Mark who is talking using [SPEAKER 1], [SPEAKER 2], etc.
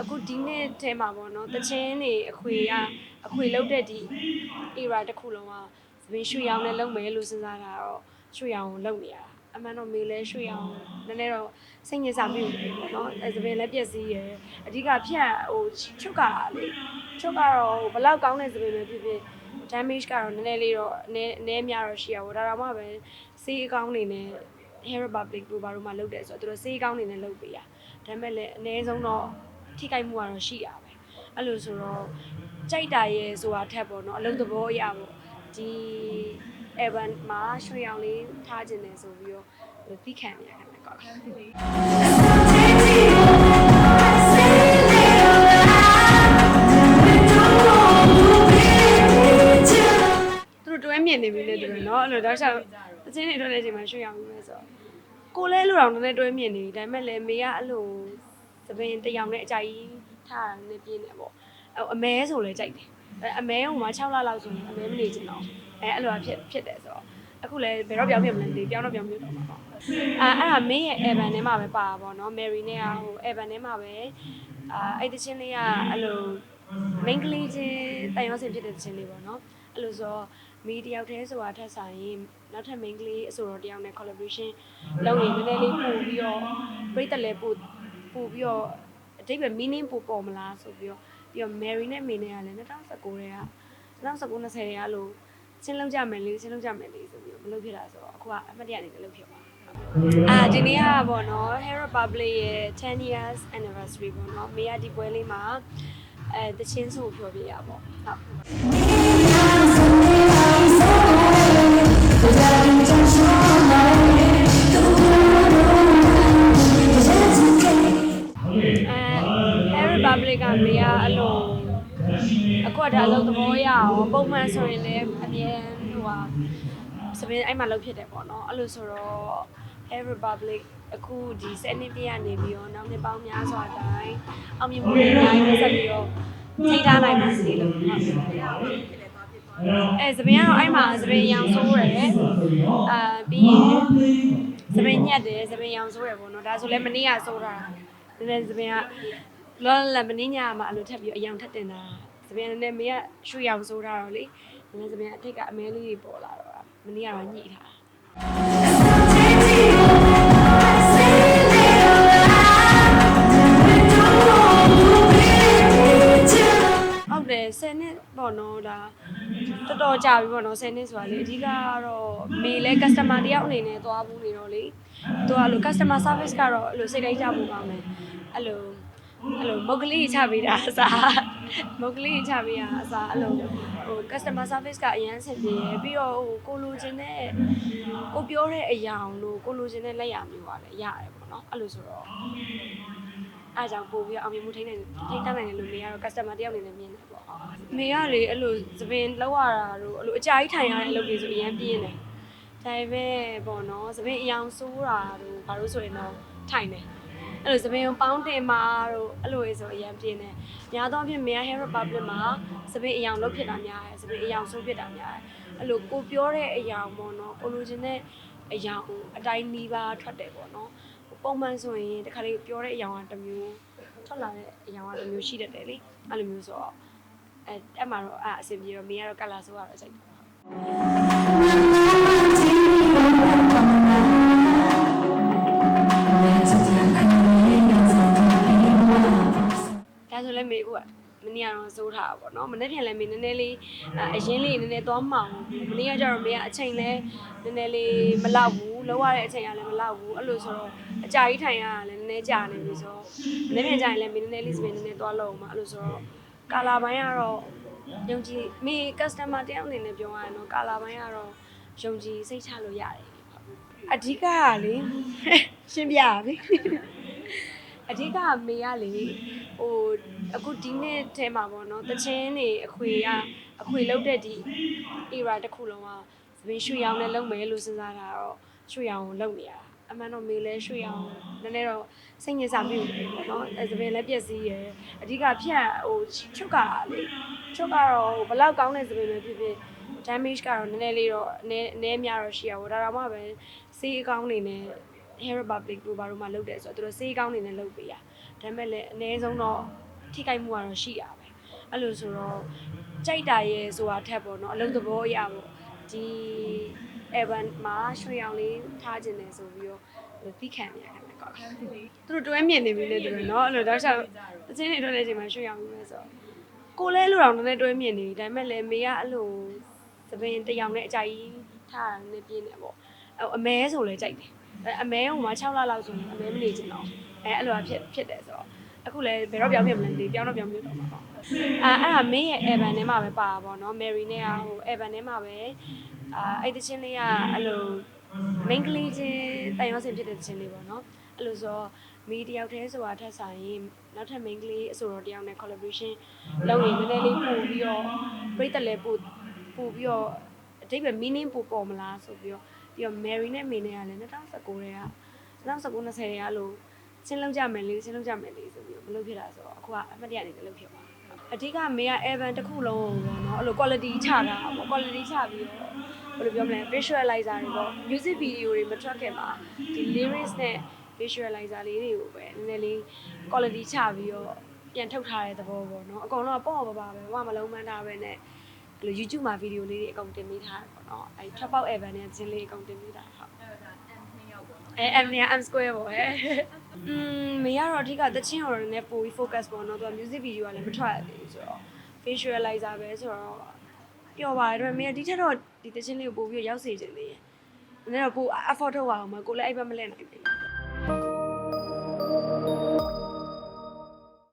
[SPEAKER 1] အခုဒီနှစ်ထဲမှာပေါ့နော်တချင်းနေအခွေကအခွေလောက်တဲ့ဒီ era တစ်ခုလုံးကသပင်ရွှေရောင်နဲ့လုံမယ်လို့စဉ်းစားတာတော့ရွှေရောင်ကိုလုံနေရတာအမှန်တော့မေလဲရွှေရောင်နည်းနည်းတော့စိတ်ညစ်စာပြုတယ်ပေါ့နော်အဲသပင်လည်းပြည့်စည်ရယ်အဓိကဖြတ်ဟိုချုပ်ကလေချုပ်ကတော့ဘလောက်ကောင်းတဲ့သပင်ပဲဖြစ်ဖြစ် damage ကတော့နည်းနည်းလေးတော့အနည်းအနည်းများတော့ရှိရပါဘူးဒါတော့မှပဲစေးအကောင်းနေနဲ့ Hair Republic တို့ဘာလို့မှလုပ်တယ်ဆိုတော့သူတို့စေးအကောင်းနေနဲ့လုပ်ပေးရဒါပေမဲ့လည်းအနည်းဆုံးတော့ ထိခိုက်မှုကတော့ရှိရပဲအဲ့လိုဆိုတော့ကြိုက်တာရဲ့ဆိုတာထက်ပေါ့နော်အလုံးသဘောအရပေါ့ဒီ Evan မှာရွှေရောင်လေးထားခြင်းတယ်ဆိုပြီးတော့သိခံနေရတယ်ကောသူတို့တွဲမြင်နေပြီလေသူတို့နော်အဲ့လိုတော့ချက်အချင်းတွေထွက်တဲ့အချိန်မှာရွှေ့အောင်ပြီးမယ်ဆိုတော့ကိုလဲလူတော်နည်းနည်းတွဲမြင်နေပြီဒါပေမဲ့လည်းမေကအဲ့လို သပင်တစ်ယောက်နဲ့အကြိုက်ထားတာနဲ့ပြင်းနေပေါ့အဲ့အမဲဆိုလဲကြိုက်တယ်အဲ့အမဲဟိုမှာ6လလောက်ဆိုရင်အမဲမနေချင်တော့အဲ့အဲ့လိုဖြစ်ဖြစ်တယ်ဆိုတော့အခုလည်းဘယ်တော့ပြောင်းပြမလဲမသိပြောင်းတော့ပြောင်းပြတော့မှာပေါ့အာအဲ့ဒါမင်းရဲ့ Evan ထဲမှာပဲပါပါပေါ့နော် Mary နဲ့ကဟို Evan ထဲမှာပဲအာအဲ့တချင်းလေးကအဲ့လို main ကလေးချင်းတန်ရောစင်ဖြစ်တဲ့တချင်းလေးပေါ့နော်အဲ့လိုဆိုတော့မီတယောက်တည်းဆိုတာထက်ဆိုင်ရင်နောက်ထပ် main ကလေးအဆိုတော်တယောက်နဲ့ collaboration လုပ်ရင်နည်းနည်းလေးပို့ပြီးတော့ပြိတ္တလည်းပို့ ပို့ပြီးတော့အတိတ်ပဲ meaning ပို့ပေါ်မလားဆိုပြီးတော့ပြီးတော့ Mary နဲ့ May နဲ့ကလည်း2019ထဲက2019 20ထဲကလို့ချင်းလုံးကြမယ်လေချင်းလုံးကြမယ်လေဆိုပြီးတော့မလုပ်ဖြစ်တာဆိုတော့အခုကအမှတ်တရအနေနဲ့လုပ်ဖြစ်သွားအာဒီနေ့ကပေါ့နော် Hair Republic ရဲ့10 years anniversary ပေါ့နော်မေရဒီပွဲလေးမှာအဲတချင်းဆိုပြောပြရပါပေါ့ဟုတ် အခုကဒါအလုပ်သဘောရအောင်ပုံမှန်ဆိုရင်လည်းအမြဲဟိုဟာစပင်းအဲ့မှာလုပ်ဖြစ်တယ်ပေါ့နော်အဲ့လိုဆိုတော့ Air Republic အခုဒီစနစ်ပြည့်ကနေပြီးတော့နောက်နှစ်ပေါင်းများစွာတိုင်းအောင်မြင်မှုတွေအများကြီးဆက်ပြီးတော့ထိထားနိုင်ပါစေလို့ဟုတ်အဲစပင်းကတော့အဲ့မှာစပင်းရောင်ဆိုးရတယ်အာပြီးရင်စပင်းညက်တယ်စပင်းရောင်ဆိုးရပေါ့နော်ဒါဆိုလည်းမနေ့ကဆိုးတာနည်းနည်းစပင်းကလောလမင်းညမှာအဲ့လိုထပ်ပြီးအယောင်ထပ်တင်တာ စပင်းနဲ့မေကရွှေရောင်ဆိုးတာတော့လေနည်းနည်းစပင်းအထိတ်ကအမဲလေးတွေပေါ်လာတော့မနေ့ကတော့ညှိထားဟုတ်တယ်10နှစ်ပေါ့နော်ဒါတော်တော်ကြာပြီပေါ့နော်10နှစ်ဆိုတာလေအဓိကကတော့မေလဲ customer တယောက်အနေနဲ့သွားဘူးနေတော့လေသူကအဲ့လို customer service ကတော့အဲ့လိုစိတ်တိုင်းကြဖို့ကောင်းတယ်အဲ့လို အဲ့လိုမုတ်ကလေးချပေးတာအစားမုတ်ကလေးချပေးတာအစားအဲ့လိုဟို customer service ကအရန်ဆင်ပြေရယ်ပြီးတော့ဟိုကိုလိုချင်တဲ့ကိုပြောတဲ့အရာလို့ကိုလိုချင်တဲ့လက်ရမျိုးပါလေရတယ်ပေါ့နော်အဲ့လိုဆိုတော့အားကြောင့်ပို့ပြီးအောင်မြင်မှုထိန်းနိုင်ထိန်းတတ်နိုင်တယ်လို့မေကတော့ customer တယောက်အနေနဲ့မြင်တယ်ပေါ့မေကလေအဲ့လိုသပင်လောက်ရတာတို့အဲ့လိုအကြာကြီးထိုင်ရတဲ့အလုပ်တွေဆိုအရင်ပြင်းတယ်ဒါပေမဲ့ပေါ့နော်သပင်အယောင်ဆိုးတာတို့ဘာလို့ဆိုရင်တော့ထိုင်တယ် အဲ့လိုသပင်ကိုပေါင်းတင်မာတို့အဲ့လိုဆိုအရင်ပြင်းတယ်များသောအားဖြင့်မေက hair republic မှာသပင်အယောင်လုတ်ဖြစ်တာများတယ်သပင်အယောင်ဆိုးဖြစ်တာများတယ်အဲ့လိုကိုပြောတဲ့အယောင်ပေါ့နော်ကိုလိုချင်တဲ့အယောင်အတိုင်းနီးပါးထွက်တယ်ပေါ့နော်ပုံမှန်ဆိုရင်တခါလေးပြောတဲ့အရာကတစ်မျိုးထွက်လာတဲ့အရာကတစ်မျိုးရှိတတ်တယ်လေအဲ့လိုမျိုးဆိုတော့အဲအဲ့မှာတော့အဲ့အဆင်ပြေတော့မေကတော့ကလာဆိုရတော့စိတ်တ ဆိုလည်းမေကမနေ့ကတော့စိုးထားတာပေါ့နော်မနေ့ပြန်လည်းမေနည်းနည်းလေးအရင်လေးနည်းနည်းသွားမှောင်မနေ့ကကျတော့မေကအချိန်လဲနည်းနည်းလေးမလောက်ဘူးလောက်ရတဲ့အချိန်ကလည်းမလောက်ဘူးအဲ့လိုဆိုတော့အကြာကြီးထိုင်ရတာလည်းနည်းနည်းကြာနေပြီဆိုတော့မနေ့ပြန်ကြာရင်လည်းမေနည်းနည်းလေးစပင်နည်းနည်းသွားလောက်အောင်အဲ့လိုဆိုတော့ကာလာပိုင်းကတော့ယုံကြည်မေ customer တယောက်အနေနဲ့ပြောရရင်တော့ကာလာပိုင်းကတော့ယုံကြည်စိတ်ချလို့ရတယ်အဓိကကလေရှင်းပြရပြီအဓိကမေကလေဟို အခုဒီနှစ်ထဲမှာပေါ့နော်တချင်းနေအခွေကအခွေလောက်တဲ့ဒီ era တစ်ခုလုံးကသပင်ရွှေရောင်နဲ့လုံမယ်လို့စဉ်းစားတာတော့ရွှေရောင်ကိုလုံနေရတာအမှန်တော့မေလဲရွှေရောင်နည်းနည်းတော့စိတ်ညစ်စာပြုတယ်ပေါ့နော်အဲသပင်လည်းပြည့်စည်ရယ်အဓိကဖြတ်ဟိုချုပ်ကလေချုပ်ကတော့ဘယ်လောက်ကောင်းတဲ့သပင်ပဲဖြစ်ဖြစ် damage ကတော့နည်းနည်းလေးတော့အနည်းအနည်းများတော့ရှိရပါတော့ဒါတော့မှပဲစေးအကောင်းနေနဲ့ Hair Republic တို့ဘာလို့မှလုပ်တယ်ဆိုတော့သူတို့စေးကောင်းနေနဲ့လုပ်ပေးရဒါပေမဲ့လည်းအနည်းဆုံးတော့ ထိခိုက်မှုကတော့ရှိရပဲအဲ့လိုဆိုတော့ကြိုက်တာရဲ့ဆိုတာထက်ပေါ့နော်အလုံးသဘောအရာပေါ့ဒီ Evan မှာရွှေအောင်လေးထားခြင်းတယ်ဆိုပြီးတော့သိခံရခံတယ်ကောက်သူတို့တွဲမြင်နေပြီလေသူတို့နော်အဲ့လိုတော့ဆက်တချင်းတွေတွဲနေချိန်မှာရွှေအောင်ပြီးပဲဆိုတော့ကိုလည်းလူတော်နည်းနည်းတွဲမြင်နေပြီဒါပေမဲ့လည်းမေကအဲ့လိုသပင်တစ်ယောက်နဲ့အကြိုက်ထားတာနဲ့ပြင်းနေပေါ့အဲ့အမဲဆိုလည်းကြိုက်တယ်အဲ့အမဲဟိုမှာ6လလောက်ဆိုရင်အမဲမနေချင်တော့အဲ့အဲ့လိုဖြစ်ဖြစ်တယ်ဆိုတော့ အခုလည်းဘယ်တော့ပြောင်းဖြစ်မလဲဒီပြောင်းတော့ပြောင်းပြတော့မှာပေါ့အာအဲ့ဒါမင်းရဲ့ Evan ထဲမှာပဲပါပါပေါ့နော် Mary နဲ့ကဟို Evan ထဲမှာပဲအာအဲ့တချင်းလေးကအဲ့လို main ကလေးချင်းတန်ရောစင်ဖြစ်တဲ့တချင်းလေးပေါ့နော်အဲ့လိုဆိုတော့မီတယောက်တည်းဆိုတာထက်ဆိုင်ရင်နောက်ထပ် main ကလေးအဆိုတော်တယောက်နဲ့ collaboration လုပ်ရင်နည်းနည်းလေးပို့ပြီးတော့ပြိတ္တလည်းပို့ပို့ပြီးတော့အတိတ်ပဲ meaning ပို့ပေါ်မလားဆိုပြီးတော့ပြီးတော့ Mary နဲ့မေနဲ့ကလည်း2019ထဲက2019 20ထဲကလို့ ချင်းလုံးကြမယ်လေချင်းလုံးကြမယ်လေဆိုပြီးတော့မလုပ်ဖြစ်တာဆိုတော့အခုကအမှတ်တရအနေနဲ့လုပ်ဖြစ်သွားအဓိကမေက Evan တစ်ခုလုံးပေါ့နော်အဲ့လို quality ချတာပေါ့ quality ချပြီးတော့ဘယ်လိုပြောမလဲ visualizer တွေပေါ့ music video တွေမထွက်ခင်မှာဒီ lyrics နဲ့ visualizer လေးတွေကိုပဲနည်းနည်းလေး quality ချပြီးတော့ပြန်ထုတ်ထားတဲ့သဘောပေါ့နော်အကောင်တော့ပေါ့ပါပါပဲဘာမှမလုံးမန်းထားပဲနဲ့အဲ့လို YouTube မှာ video လေးတွေအကောင်တင်ပေးထားတယ်ပေါ့နော်အဲ့ trap out evan နဲ့ချင်းလေးအကောင်တင်ပေးတာဟုတ်
[SPEAKER 2] အဲ့ဒါ M နှစ်ယောက်ပေါ့နော်
[SPEAKER 1] အဲ M နဲ့ M square ပေါ့ဟဲ့ อืมမေကတော့အဓိကသချင်းဟော်ရနဲ့ပိုပြီး focus ပေါ့နော်သူက music video ကလည်းမထွက်ရသေးဘူးဆိုတော့ visualizer ပဲဆိုတော့ပျော်ပါတယ်ဒါပေမဲ့ဒီထက်တော့ဒီသချင်းလေးကိုပိုပြီးရောက်စေချင်သေးတယ်နည်းတော့ပို effort ထုတ်ရအောင်မကိုလည်းအဲ့ဘက်မလဲနိုင်ဘူး